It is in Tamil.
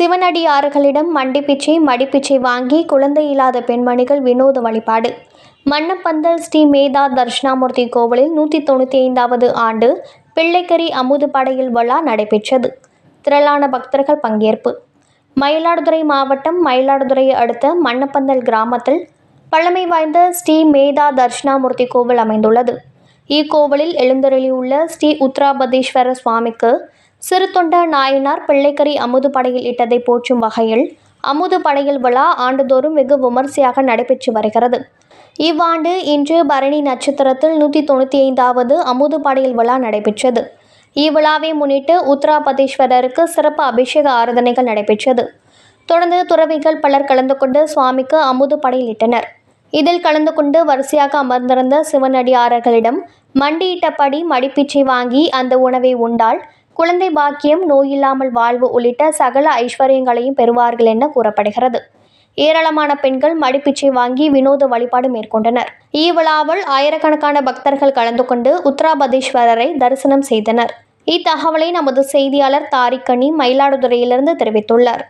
சிவனடியார்களிடம் மண்டிப்பிச்சை மடிப்பிச்சை வாங்கி குழந்தை இல்லாத பெண்மணிகள் வினோத வழிபாடு. மன்னப்பந்தல் ஸ்ரீ மேதா தர்ஷனாமூர்த்தி கோவிலில் நூற்றி தொண்ணூற்றி ஐந்தாவது ஆண்டு பிள்ளைக்கரி அமுது படையில் விழா நடைபெற்றது. திரளான பக்தர்கள் பங்கேற்பு. மயிலாடுதுறை மாவட்டம் மயிலாடுதுறையை அடுத்த மன்னப்பந்தல் கிராமத்தில் பழமை வாய்ந்த ஸ்ரீ மேதா தர்ஷனாமூர்த்தி கோவில் அமைந்துள்ளது. இக்கோவிலில் எழுந்தருளியுள்ள ஸ்ரீ உத்ராபதீஸ்வர சுவாமிக்கு சிறு தொண்ட நாயனார் பிள்ளைக்கரி அமுது படையில் இட்டதை போற்றும் வகையில் அமுது படையில் விழா ஆண்டுதோறும் வெகு விமர்சையாக நடைபெற்று வருகிறது. இவ்வாண்டு இன்று பரணி நட்சத்திரத்தில் நூற்றி தொண்ணூற்றி ஐந்தாவது அமுது படையில் விழா நடைபெற்றது. இவ்விழாவை முன்னிட்டு உத்தராபதீஸ்வரருக்கு சிறப்பு அபிஷேக ஆராதனைகள் நடைபெற்றது. தொடர்ந்து துறவிகள் பலர் கலந்து கொண்டு சுவாமிக்கு அமுது படையிலிட்டனர் இதில் கலந்து கொண்டு வரிசையாக அமர்ந்திருந்த சிவனடியாரர்களிடம் மண்டியிட்டபடி மடிப்பிச்சை வாங்கி அந்த உணவை உண்டால் குழந்தை பாக்கியம் நோயில்லாமல் வாழ்வு உள்ளிட்ட சகல ஐஸ்வர்யங்களையும் பெறுவார்கள் என கூறப்படுகிறது. ஏராளமான பெண்கள் மடிப்பிச்சை வாங்கி வினோத வழிபாடு மேற்கொண்டனர். இவ்விழாவில் ஆயிரக்கணக்கான பக்தர்கள் கலந்து கொண்டு உத்தராபதீஸ்வரரை தரிசனம் செய்தனர். இத்தகவலை நமது செய்தியாளர் தாரிக்கணி மயிலாடுதுறையிலிருந்து தெரிவித்துள்ளார்.